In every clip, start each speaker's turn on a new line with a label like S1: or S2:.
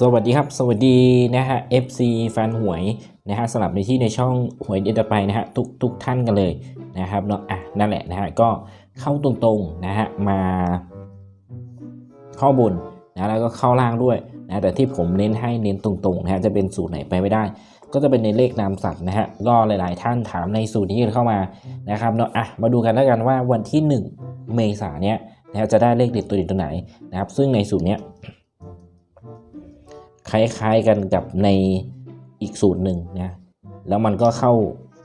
S1: สวัสดีครับ สวัสดีนะฮะ FC แฟนหวยนะฮะสลับในที่ในช่องหวยเด็ดไปนะฮะทุกทุกท่านกันเลยนะครับเนาะอะนั่นแหละนะฮะก็เข้าตรงๆนะฮะมาข้าบนนะแล้วก็เข้าล่างด้วยนะแต่ที่ผมเน้นให้เน้นตรงๆนะฮะจะเป็นสูตรไหนไปไม่ได้ ก็จะเป็นในเลขนามสัตว์นะฮะก็หลาย ๆ ท่านถามในสูตรนี้กันเข้ามานะครับเนาะอะมาดูกันแล้วกันว่าวันที่ 1 เมษาเนี้ย นะฮะจะได้เลขเด็ดตัวเด็ดตัวไหนนะครับ ซึ่งในสูตรเนี้ยคล้ายๆกันกับในอีกสูตรหนึ่งนะแล้วมันก็เข้า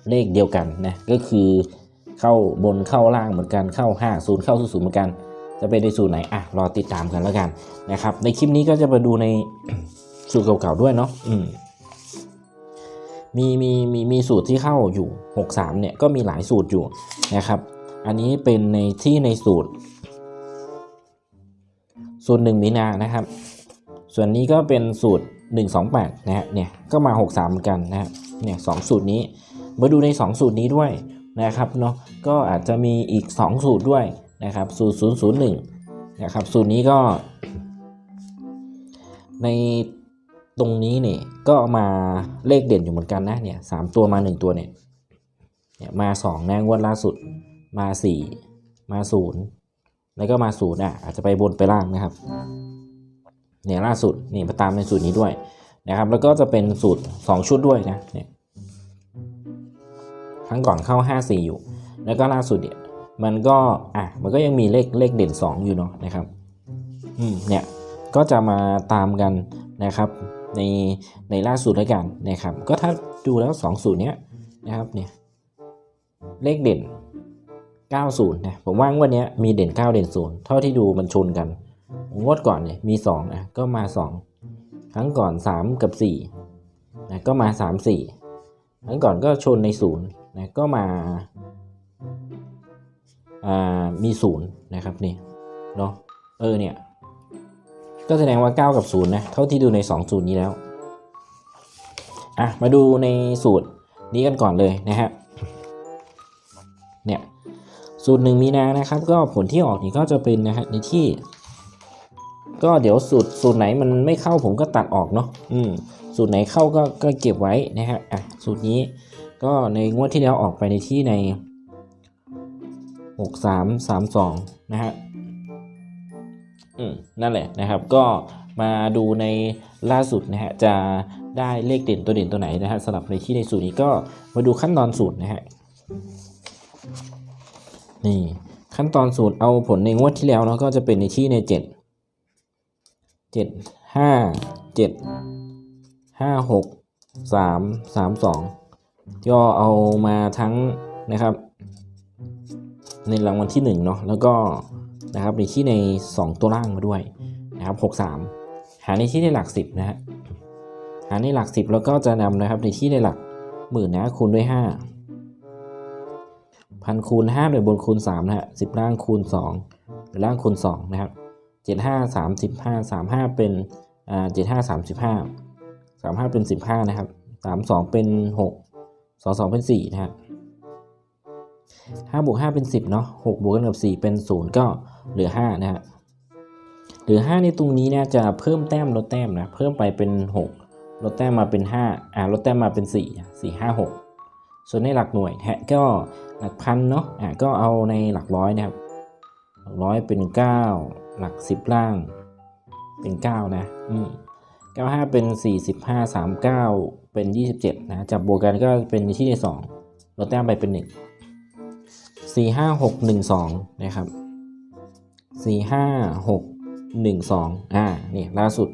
S1: เลขเดียวกันนะก็คือเข้าบนเข้าล่างเหมือนกันเข้า5 0เข้า0 0เหมือนกัน จะเป็นในสูตรไหนอะรอติดตามกันแล้วกันนะครับ ในคลิปนี้ก็จะมาดูในสูตรเก่าๆด้วยเนาะอืมมีมีมีมีสูตรที่เข้าอยู่ 63เนี่ยก็มีหลายสูตรอยู่นะครับ อันนี้เป็นในที่ในสูตร สูตรหนึ่งมีนานะครับ ส่วนนี้ก็เป็นสูตร 128 นะฮะเนี่ยก็มา 63เหมือนกันนะฮะเนี่ยสสูตรนี้มาดูใน 2 สูตรนี้ด้วยนะครับเนาะก็อาจจะมีอีก 2 สูตรด้วยนะครับสูตร 001 นะครับสูตรนี้ก็ ในตรงนี้เนี่ยก็มาเลขเด่นอยู่เหมือนกันนะเนี่ยสามตัวมา 1 ตัวเนี่ยเนี่ยมา 2นะงวดล่าสุดมา 4 มา 0 แล้วก็มา0อะอาจจะไปบนไปล่างนะครับเนี่ยล่าสุดนี่มาตามในสูตรนี้ด้วยนะครับ แล้วก็จะเป็นสูตร 2 ชุดด้วยนะเนี่ยครั้งก่อนเข้า 5 4 อยู่ แล้วก็ล่าสุดเนี่ยมันก็อะมันก็ยังมีเลขเลขเด่น 2 อยู่เนาะนะครับอืมเนี่ยก็จะมาตามกันนะครับในในล่าสุดแล้วกันนะครับ ก็ถ้าดูแล้ว2สูตรเนี้ยนะครับเนี่ยเลขเด่น 90นะผมว่างวันนี้มีเด่น 9 เด่น 0 เท่าที่ดูมันชนกัน งวดก่อนเนี่ยมี2นะก็มา 2 ครั้งก่อน 3 กับ4นะก็มา 3 4 ครั้งก่อนก็ชนใน0นะก็มาอ่ามี0นะครับนี่เนาะเออเนี่ยก็แสดงว่า 9 กับ0นะเท่าที่ดูใน 2 สูตรนี้แล้วอะมาดูในสูตรนี้กันก่อนเลยนะฮะ สูตรหนึ่งมีนานะครับ ก็ผลที่ออกนี่ก็จะเป็นนะฮะในที่ ก็เดี๋ยวสูตรสูตรไหนมันไม่เข้าผมก็ตัดออกเนาะอืมสูตรไหนเข้าก็ก็เก็บไว้นะฮะอะสูตรนี้ก็ในงวดที่แล้วออกไปในที่ในหกสามสามสองนะฮะอืมนั่นแหละนะครับก็มาดูในล่าสุดนะฮะจะได้เลขเด่นตัวเด่นตัวไหนนะฮะสำหรับในที่ในสูตรนี้ก็มาดูขั้นตอนสูตรนะฮะ นี่ขั้นตอนสูตรเอาผลในงวดที่แล้วเนาะก็จะเป็นในที่ในเจ็ดเจ็ดห้าเจ็ดห้าหกสามสามสองก็เอามาทั้งนะครับ ในรางวัลที่หนึ่งเนาะแล้วก็นะครับในที่ในสองตัวล่างมาด้วยนะครับหกสามหาในที่ในหลักสิบนะฮะหาในหลักสิบแล้วก็จะนำนะครับในที่ในหลักหมื่นนะคูณด้วยห้า พันคูณห้าโดยบนคูณสามนะฮะสิบล่างคูณสองหรือล่างคูณสองนะครับเจ็ดห้าสามสิบห้าสามห้าเป็นอ่าเจ็ดห้าสามสิบห้าสามห้าเป็นสิบห้านะครับสามสองเป็นหกสองสองเป็นสี่นะฮะห้าบวกห้าเป็นสิบเนาะหกบวกกันกับสี่เป็นศูนย์ก็เหลือห้านะฮะเหลือห้าในตรงนี้เนี่ยจะเพิ่มแต้มลดแต้มนะเพิ่มไปเป็นหกลดแต้มมาเป็นห้าอ่าลดแต้มมาเป็นสี่สี่ห้าหกส่วนในหลักหน่วยฮะก็ หลักพันเนาะอ่าก็เอาในหลักร้อยนะครับหลักร้อยเป็นเก้าหลักสิบล่างเป็นเก้านะอืมเก้าห้าเป็นสี่สิบห้าสามเก้าเป็นยี่สิบเจ็ดนะจับบวกกันก็เป็นที่ในสองลดแต้มไปเป็นหนึ่งสี่ห้าหกหนึ่งสองนะครับสี่ห้าหกหนึ่งสองอ่านี่ล่าสุด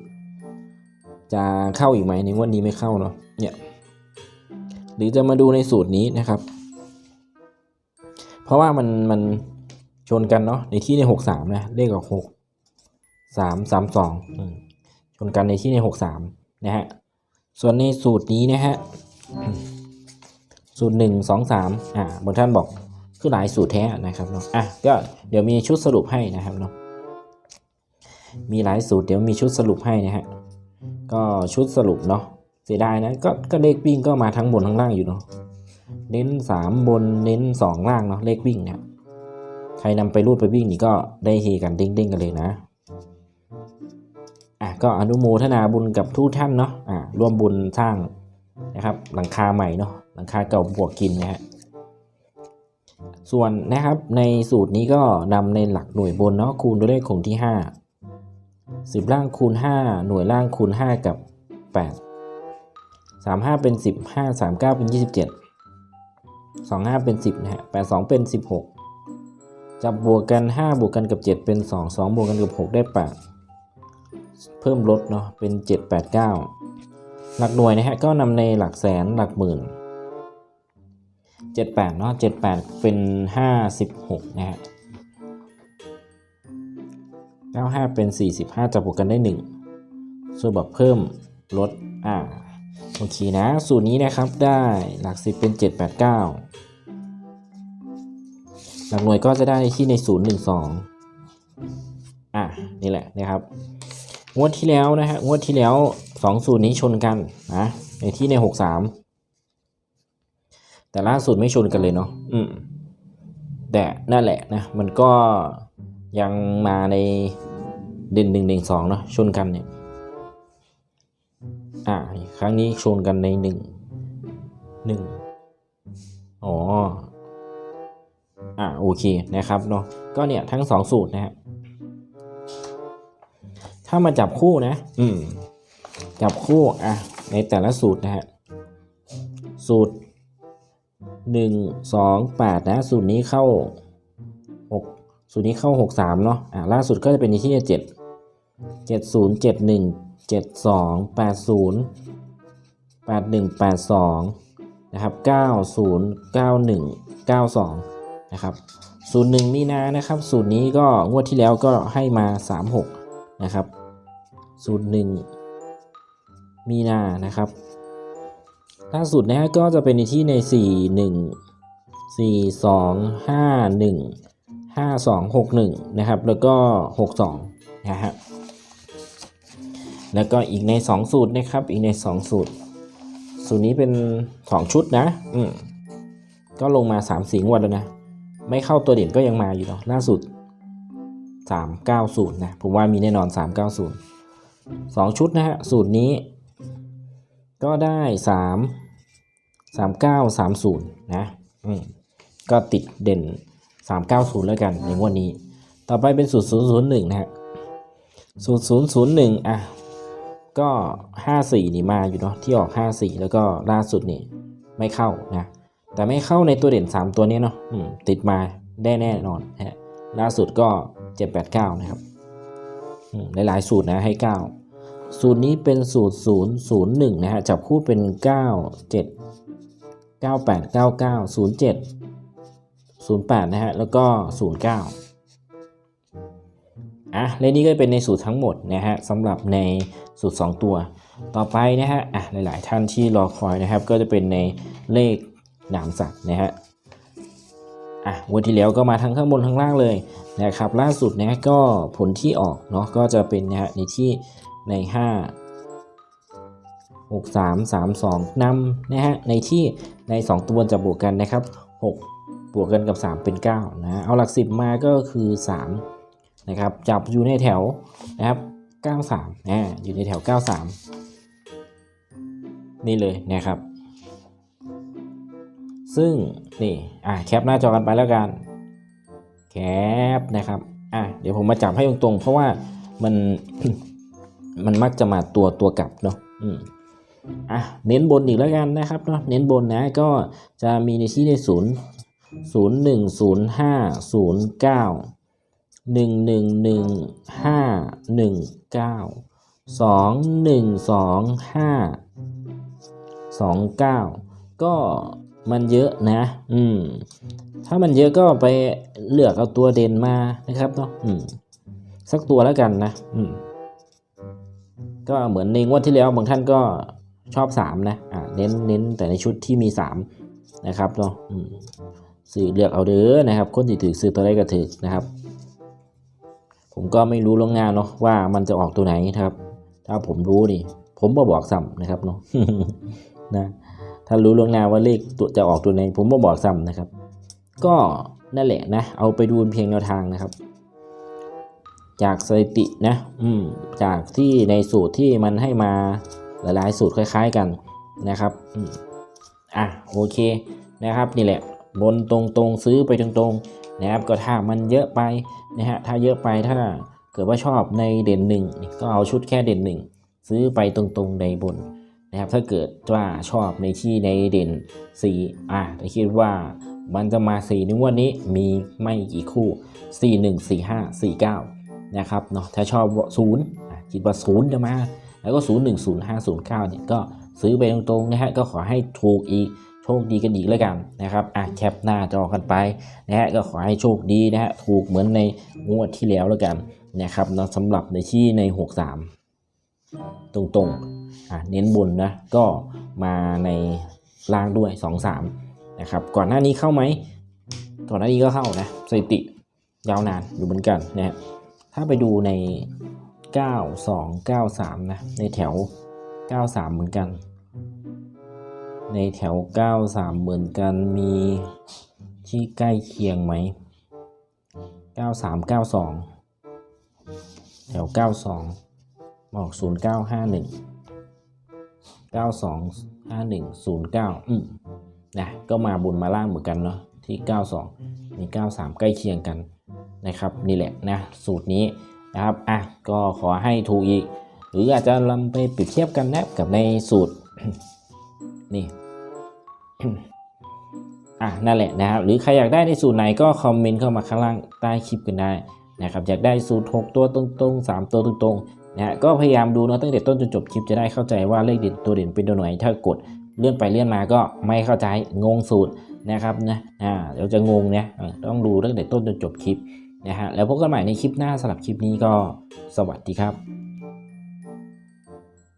S1: จะเข้าอีกไหมในวันนี้ไม่เข้าเนาะเนี่ยหรือจะมาดูในสูตรนี้นะครับ เพราะว่ามันมันชนกันเนาะในที่ในหกสามนะเลขกับหกสามสามสองชนกันในที่ในหกสามนะฮะส่วนในสูตรนี้นะฮะสูตรหนึ่งสองสามอ่าบางท่านบอกคือหลายสูตรแท้นะครับเนาะอะก็เดี๋ยวมีชุดสรุปให้นะครับเนาะมีหลายสูตรเดี๋ยวมีชุดสรุปให้นะฮะก็ชุดสรุปเนาะเสียดายนะก็ก็เลขวิ่งก็มาทั้งบนทั้งล่างอยู่เนาะ เน้นสามบนเน้นสองล่างเนาะเลขวิ่งเนี่ยใครนำไปรูดไปวิ่งนี่ก็ได้เฮกันเด้งๆกันเลยนะอะก็อนุโมทนาบุญกับทุกท่านเนาะอะร่วมบุญสร้างนะครับหลังคาใหม่เนาะหลังคาเก่าบวกกินนะฮะส่วนนะครับในสูตรนี้ก็นำในหลักหน่วยบนเนาะคูณด้วยเลขคงที่ 5 10 ล่างคูณ 5 หน่วยล่างคูณ 5 กับ 8 35 เป็น10 5 39 เป็น 27 25 เป็น 10 นะฮะ82 เป็น 16 จับบวกกัน 5 บวกกันกับ 7 เป็น 2 2 บวกกันกับ 6 ได้ 8 เพิ่มลดเนาะ เป็น 7 8 9 หลักหน่วยนะฮะ ก็นำในหลักแสนหลักหมื่น 78 เนาะ 78 เป็น 56 นะฮะ 95 เป็น 45 จับบวกกันได้ 1 ส่วนแบบเพิ่มลดอ่า โอเคนะ สูตรนี้นะครับได้หลัก10เป็น 789 หลักหน่วยก็จะได้ที่ใน 012 อะ นี่แหละนะครับ งวดที่แล้วนะฮะ งวดที่แล้ว 2 สูตรนี้ชนกันนะ ในที่ใน 63 แต่ล่าสุดไม่ชนกันเลยเนาะ อืม แต่นั่นแหละนะ มันก็ยังมาในเด่นหนึ่งหนึ่งสองเนาะ ชนกันเนี่ย อ่าครั้งนี้ชนกันในหนึ่งหนึ่งอ๋ออ่าโอเคนะครับเนาะก็เนี่ยทั้งสองสูตรนะฮะถ้ามาจับคู่นะ อืม จับคู่อะในแต่ละสูตรนะฮะสูตรหนึ่งสองแปดนะ สูตรนี้เข้าหกสูตรนี้เข้าหกสามเนาะอ่าล่าสุดก็จะเป็นที่เจ็ดเจ็ดศูนย์เจ็ดหนึ่ง เจ็ดสองแปดศูนย์แปดหนึ่งแปดสองนะครับเก้าศูนย์เก้าหนึ่งเก้าสองนะครับศูนย์หนึ่งมีนานะครับ สูตรนี้ก็งวดที่แล้วก็ให้มาสามหกนะครับ สูตรหนึ่งมีนานะครับล่าสุดนะฮะก็จะเป็นในที่ใน 4 1 4 2 5 1 5 2 6 1 นะครับ แล้วก็ 62 นะฮะ แล้วก็อีกใน 2 สูตรนะครับ อีกใน 2 สูตร สูตรนี้เป็น 2 ชุดนะ อืมก็ลงมา3สีงวดแล้วนะ ไม่เข้าตัวเด่นก็ยังมาอยู่เนาะล่าสุด 390 นะ ผมว่ามีแน่นอน 390 2 ชุดนะฮะ สูตรนี้ ก็ได้สามสามเก้าสามศูนย์นะ อืมก็ติดเด่นสามเก้าศูนย์แล้วกันในวดนี้ ต่อไปเป็นศูนย์ศูนย์ศูนย์หนึ่งนะฮะศูนย์ศูนย์ศูนย์หนึ่งอะ ก็ห้าสี่นี่มาอยู่เนาะที่ออกห้าสี่แล้วก็ล่าสุดนี่ไม่เข้านะ แต่ไม่เข้าในตัวเด่นสามตัวนี้เนาะติดมาได้แน่นอนนะฮะล่าสุดก็เจ็ดแปดเก้านะครับหลายๆสูตรนะให้เก้าสูตรนี้เป็นสูตร 0 0 1 นะฮะจับคู่เป็น 9 7 98 99 07 08 นะฮะแล้วก็ 09 อะและนี่ก็เป็นในสูตรทั้งหมดนะฮะสำหรับในสูตร 2 ตัว ต่อไปนะฮะอะหลาย ๆ ท่านที่รอคอยนะครับ ก็จะเป็นในเลขหนามสัตว์นะฮะอะวันที่แล้วก็มาทั้งข้างบนข้งล่างเลยนะครับ ล่าสุดนะฮะก็ผลที่ออกเนาะก็จะเป็นนะฮะในที่ใน 5 6 3 3 2นำนะฮะในที่ใน 2 ตัวจะบวกกันนะครับ 6 บวกกันกับ 3 เป็น 9 นะเอาหลัก 10 มาก็คือ 3 นะครับจับอยู่ในแถวนะครับ 93นะอยู่ในแถว 93 นี่เลยนะครับ ซึ่งนี่อะแคปหน้าจอกันไปแล้วกันแคปนะครับอะเดี๋ยวผมมาจับให้ตรงๆ เพราะว่ามันมันมักจะมาตัวตัวกลับเนาะอืมอะเน้นบนอีกแล้วกันนะครับเนาะเน้นบนนะก็จะมีในที่ในศูนย์ศูนย์หนึ่งศูนย์ห้าศูนย์เก้า หนึ่งหนึ่งหนึ่งห้าหนึ่งเก้าสองหนึ่งสองห้าสองเก้าก็มันเยอะนะ อืม ถ้ามันเยอะก็ไปเลือกเอาตัวเด่นมานะครับเนาะ อืม สักตัวแล้วกันนะ อืม ก็เหมือนในงวดที่แล้วบางท่านก็ชอบ3นะ อ่า เน้นเน้นแต่ในชุดที่มี3นะครับเนาะ อืมสื่อเลือกเอาเด้อนะครับ คนที่ถือซื้อตัวใดก็ถือนะครับ ผมก็ไม่รู้ล่วงหน้าเนาะว่ามันจะออกตัวไหนครับ ถ้าผมรู้นี่ผมก็บอกซ้ำนะครับเนาะนะถ้ารู้ล่วงหน้าว่าเลขตัวจะออกตัวไหน ผมก็บอกซ้ำนะครับ ก็นั่นแหละนะ เอาไปดูเพียงแนวทางนะครับ จากสถิตินะ อืมจากที่ในสูตรที่มันให้มาหลายๆ สูตรคล้าย ๆกันนะครับอะโอเคนะครับนี่แหละ บนตรงๆซื้อไปตรงๆ นะครับก็ถ้ามันเยอะไปนะฮะถ้าเยอะไปถ้าเกิดว่าชอบในเด่นหนึ่งก็เอาชุดแค่เด่นหนึ่งซื้อไปตรงๆในบนนะครับถ้าเกิดว่าชอบในที่ในเด่นสีอะแต่คิดว่ามันจะมาสีในวันนี้มีไม่กี่คู่ 4 1 4 5 4 9นะครับเนาะถ้าชอบศูนย์คิดว่าศูนย์จะมา แล้วก็ 0 1 0 5 0 9เนี่ยก็ซื้อไปตรงๆนะฮะก็ขอให้ถูกอีก โชคดีกันอีกแล้วกันนะครับอะแคปหน้าจอกันไปนะฮะก็ขอให้โชคดีนะฮะถูกเหมือนในงวดที่แล้วแล้วกันนะครับเนาะสำหรับในที่ใน 63 ตรงๆอะเน้นบนนะก็มาในล่างด้วย 2-3นะครับก่อนหน้านี้เข้าไหมก่อนหน้านี้ก็เข้านะสถิติยาวนานอยู่เหมือนกันนะฮะถ้าไปดูใน 92 93 นะในแถว 93 เหมือนกัน ในแถว 93 เหมือนกันมีที่ใกล้เคียงไหม 93 92 แถว 92 บอก 0951 9251 09 อืมนะก็มาบนมาล่างเหมือนกันเนาะที่ 92 มี 93 ใกล้เคียงกันนะครับนี่แหละนะสูตรนี้นะครับอะก็ขอให้ถูกอีก หรืออาจจะลำไปเปรียบเทียบกันนะกับในสูตร นี่อะนั่นแหละนะครับ หรือใครอยากได้ในสูตรไหนก็คอมเมนต์เข้ามาข้างล่างใต้คลิปกันได้นะครับอยากได้สูตร 6 ตัวตรงๆ 3 ตัวตรงๆนะฮะก็พยายามดูเนาะตั้งแต่ต้นจนจบคลิปจะได้เข้าใจว่าเลขเด่นตัวเด่นเป็นตัวไหนถ้ากดเลื่อนไปเลื่อนมาก็ไม่เข้าใจงงสูตรนะครับนะอ่าเดี๋ยวจะงงเนี่ยต้องดูตั้งแต่ต้นจนจบคลิปนะฮะแล้วพบกันใหม่ในคลิปหน้าสำหรับคลิปนี้ก็สวัสดีครับ